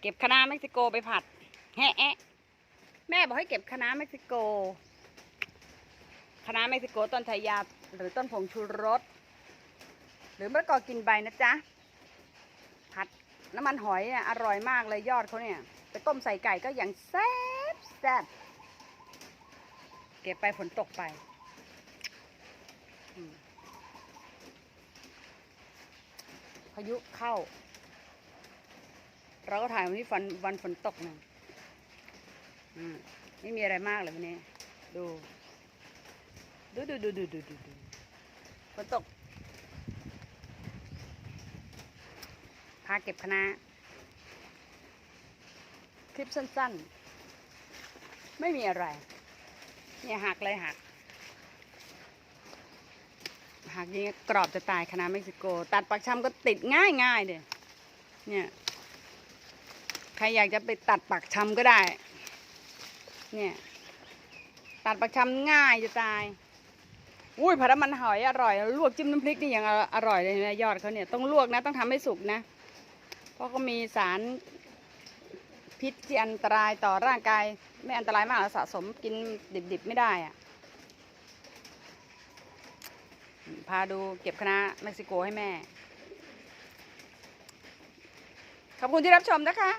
เก็บคะน้าเม็กซิโกไปผัดแฮะแม่บอกให้เก็บคะน้าเม็กซิโกคะน้าเม็กซิโกต้นไทยาหรือต้นผงชูรสหรือมะกอกินใบนะจ๊ะผัดน้ำมันหอยอะอร่อยมากเลยยอดเขาเนี่ย ไปต้มใส่ไก่ก็อย่างแซ่บแซ่บเก็บไปฝนตกไปพายุเข้า เราก็ถ่ายวันที่ฟันวันฝนตกนึ่งอืมไม่มีอะไรมากเลยวันนี้ ดู ดูดูดูดูดูดูดูฝนตก พาเก็บคณะคลิปสั้นๆ ไม่มีอะไร เนี่ยหักเลยหักหักยังกรอบจะตายคณะเม็กซิโก ตัดปักชำก็ติดง่ายง่ายๆเดียเนี่ย ใครอยากจะไปตัดปักชำก็ได้ เนี่ย ตัดปักชำง่ายจะตาย อุ้ยผัดมันหอยอร่อย ลวกจิ้มน้ำพริกนี่ยังอร่อยเลยนะยอดเขาเนี่ยต้องลวกนะต้องทำให้สุกนะ เพราะก็มีสารพิษที่อันตรายต่อร่างกาย ไม่อันตรายมากหรอกสะสมกินดิบๆไม่ได้อะพาดูเก็บคณะเม็กซิโกให้แม่ ขอบคุณที่รับชมนะคะ